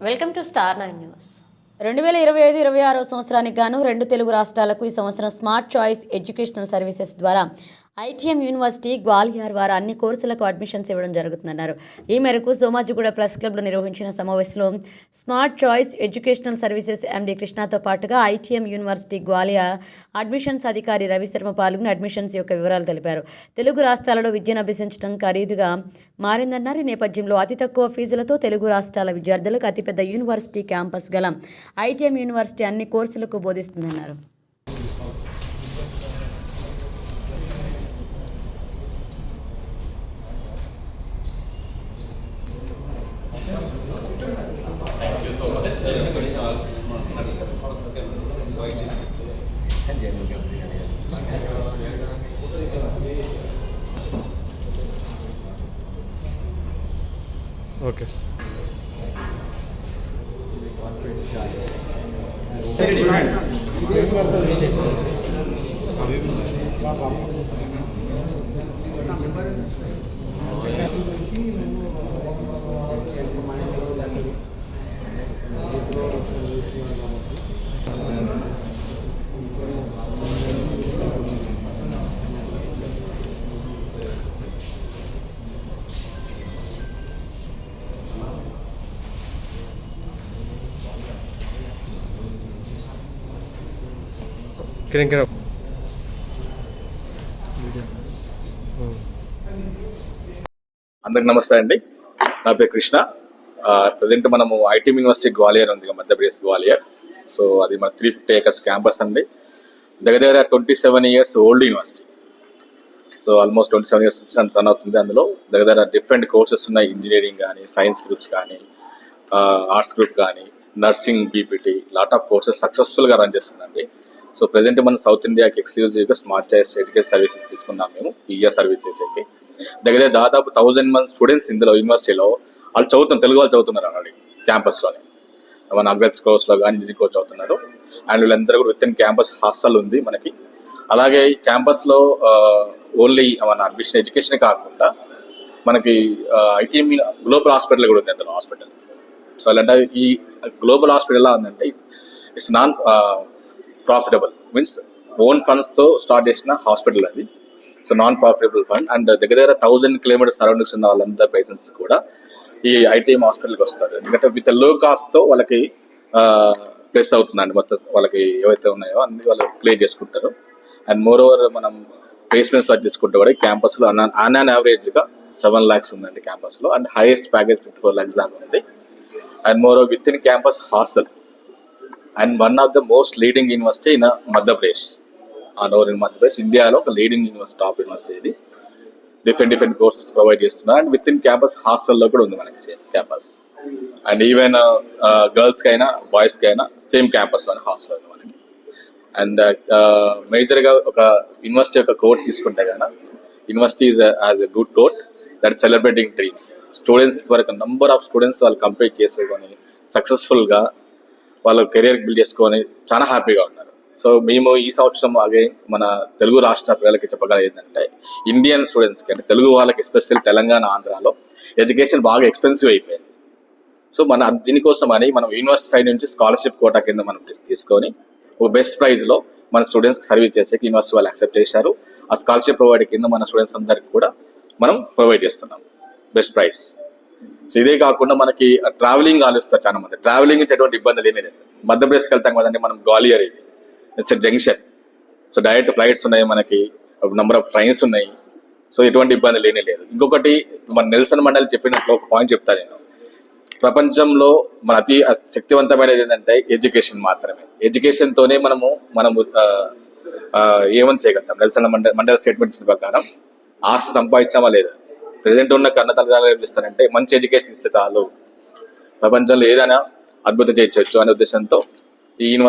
Welcome to star nine news రెండు వేల ఇరవై ఐదు ఇరవై ఆరో సంవత్సరానికి గాను రెండు తెలుగు రాష్ట్రాలకు ఈ సంవత్సరం స్మార్ట్ చాయిస్ ఎడ్యుకేషనల్ సర్వీసెస్ ద్వారా ఐటీఎం యూనివర్సిటీ గ్వాలియర్ వారు అన్ని కోర్సులకు అడ్మిషన్స్ ఇవ్వడం జరుగుతుందన్నారు. ఈ మేరకు సోమాజిగూడ ప్రెస్ క్లబ్లో నిర్వహించిన సమావేశంలో smart choice educational services MD కృష్ణతో పాటుగా ఐటీఎం యూనివర్సిటీ గ్వాలియర్ అడ్మిషన్స్ అధికారి రవిశర్మ పాల్గొని అడ్మిషన్స్ యొక్క వివరాలు తెలిపారు. తెలుగు రాష్ట్రాలలో విద్యను అభ్యసించడం ఖరీదుగా మారిందన్నారు. ఈ నేపథ్యంలో అతి తక్కువ ఫీజులతో తెలుగు రాష్ట్రాల విద్యార్థులకు అతిపెద్ద యూనివర్సిటీ క్యాంపస్ గల ఐటీఎం యూనివర్సిటీ అన్ని కోర్సులకు బోధిస్తుందన్నారు. ఓకే. కిరణ్ కిరణ్ అందరికి నమస్తే అండి. నా పేరు కృష్ణ. ప్రజెంట్ మనము ఐటీ యూనివర్సిటీ గ్వాలియర్ ఉంది మధ్యప్రదేశ్ గ్వాలియర్. సో అది మన త్రీ ఫిఫ్టీ ఏకర్స్ క్యాంపస్ అండి. దగ్గర దగ్గర twenty seven years old university. So almost twenty seven years run అవుతుంది అందులో. దగ్గర దగ్గర డిఫరెంట్ కోర్సెస్ ఉన్నాయి ఇంజనీరింగ్ కానీ సైన్స్ గ్రూప్స్ కానీ ఆర్ట్స్ గ్రూప్ కానీ nursing BPT lot of courses సక్సెస్ఫుల్గా రన్ చేస్తుందండి. సో ప్రజెంట్ మనం సౌత్ ఇండియాకి ఎక్స్క్లూజివ్గా స్మార్ట్ చాయిస్ ఎడ్యుకేషన్ సర్వీసెస్ తీసుకున్నాం మేము ఈ ఇయర్ సర్వీస్ చేసేకి. దగ్గర దాదాపు థౌజండ్ మంది స్టూడెంట్స్ ఇందులో యూనివర్సిటీలో వాళ్ళు చదువుతున్నారు తెలుగు వాళ్ళు చదువుతున్నారు ఆల్రెడీ క్యాంపస్లోనే మన అగ్రెస్ కోర్స్లో కానీ ఇంజనీరింగ్ కోర్స్ చదువుతున్నారు. అండ్ వీళ్ళందరూ కూడా విత్ ఇన్ క్యాంపస్ హాస్టల్ ఉంది మనకి. అలాగే క్యాంపస్లో ఓన్లీ మన అడ్మిషన్ ఎడ్యుకేషన్ కాకుండా మనకి ఐటీఎం గ్లోబల్ హాస్పిటల్ కూడా ఉంది అందులో హాస్పిటల్ సో అలాంటి ఈ గ్లోబల్ హాస్పిటల్ ఎలా ఉందంటే it's non profitable means own ఫండ్స్తో start చేసిన హాస్పిటల్ అది. So non profitable fund and దగ్గర దగ్గర థౌజండ్ కిలోమీటర్స్ సరౌండింగ్స్ ఉన్న వాళ్ళందరూ పేషెంట్స్ కూడా ఈ ఐటీఎం హాస్పిటల్కి వస్తారు. ఎందుకంటే విత్లో కాస్ట్తో వాళ్ళకి ప్లస్ అవుతుందండి. మొత్తం వాళ్ళకి ఏవైతే ఉన్నాయో అన్ని వాళ్ళు క్లియర్ చేసుకుంటారు. అండ్ మోర్ ఓవర్ మనం ప్లేస్మెంట్స్ వర్క్ తీసుకుంటే కూడా క్యాంపస్లో అన్ అన్ యావరేజ్గా సెవెన్ ల్యాక్స్ ఉందండి క్యాంపస్లో and highest package fifty four lakhs దాకా ఉంది. And more over with in campus hostel and one of the most leading university in Madhya Pradesh. All over in Madhya Pradesh ఇండియాలో ఒక లీడింగ్ యూనివర్సిటీ టాప్ యూనివర్సిటీ ఇది. Different different courses provide చేస్తున్నారు. And with in campus హాస్టల్లో కూడా ఉంది మనకి same campus and even గర్ల్స్కి అయినా బాయ్స్కి అయినా సేమ్ క్యాంపస్లోనే హాస్టల్ ఉంది మనకి. అండ్ uh, uh, మేజర్గా ఒక యూనివర్సిటీ యొక్క కోర్ట్ తీసుకుంటే కనుక university is as a good court that celebrating dreams students వరకు నంబర్ ఆఫ్ స్టూడెంట్స్ వాళ్ళు కంప్లీట్ చేసుకొని సక్సెస్ఫుల్గా వాళ్ళ కెరియర్ బిల్డ్ చేసుకొని చాలా హ్యాపీగా ఉన్నారు. సో మేము ఈ సంవత్సరం అలాగే మన తెలుగు రాష్ట్ర పిల్లలకి చెప్పగల ఏంటంటే ఇండియన్ స్టూడెంట్స్కి అంటే తెలుగు వాళ్ళకి ఎస్పెషల్ తెలంగాణ ఆంధ్రాలో ఎడ్యుకేషన్ బాగా ఎక్స్పెన్సివ్ అయిపోయింది. సో మన దీనికోసం అని మనం యూనివర్సిటీ సైడ్ నుంచి స్కాలర్షిప్ కోటా కింద మనం తీసుకొని ఒక బెస్ట్ ప్రైజ్లో మన స్టూడెంట్స్కి సర్వీస్ చేసేకి యూనివర్సిటీ వాళ్ళు యాక్సెప్ట్ చేశారు. ఆ స్కాలర్షిప్ ప్రొవైడ్ కింద మన స్టూడెంట్స్ అందరికి కూడా మనం ప్రొవైడ్ చేస్తున్నాం. బెస్ట్ ప్రైస్ సో ఇదే కాకుండా మనకి ట్రావెలింగ్ ఆలోచిస్తారు చాలా మంది ట్రావెలింగ్ నుంచి ఎటువంటి ఇబ్బందులు ఏమీ లేదు. మధ్యప్రదేశ్కి వెళ్తాం కదండి మనం గ్వాలియర్ ఇది. It's junction so direct flights ఉన్నాయి మనకి నంబర్ ఆఫ్ ట్రైన్స్ ఉన్నాయి. సో ఎటువంటి ఇబ్బంది లేనే లేదు. ఇంకొకటి మన నెల్సన్ మండలి చెప్పినట్లు ఒక పాయింట్ చెప్తా నేను. ప్రపంచంలో మన అతి శక్తివంతమైనది ఏంటంటే ఎడ్యుకేషన్ మాత్రమే. ఎడ్యుకేషన్తోనే మనము మనము ఏమని చేయగలుగుతాం? నెల్సన్ మండలి మండల స్టేట్మెంట్ ఇచ్చిన ప్రకారం ఆస్తి సంపాదించామా లేదా? ప్రజెంట్ ఉన్న కన్న ఏం చేస్తారంటే మంచి ఎడ్యుకేషన్ ఇస్తే చాలు. ప్రపంచంలో ఏదైనా అద్భుతం చేయొచ్చు అనే ఉద్దేశంతో ఈ యూనివర్సిటీ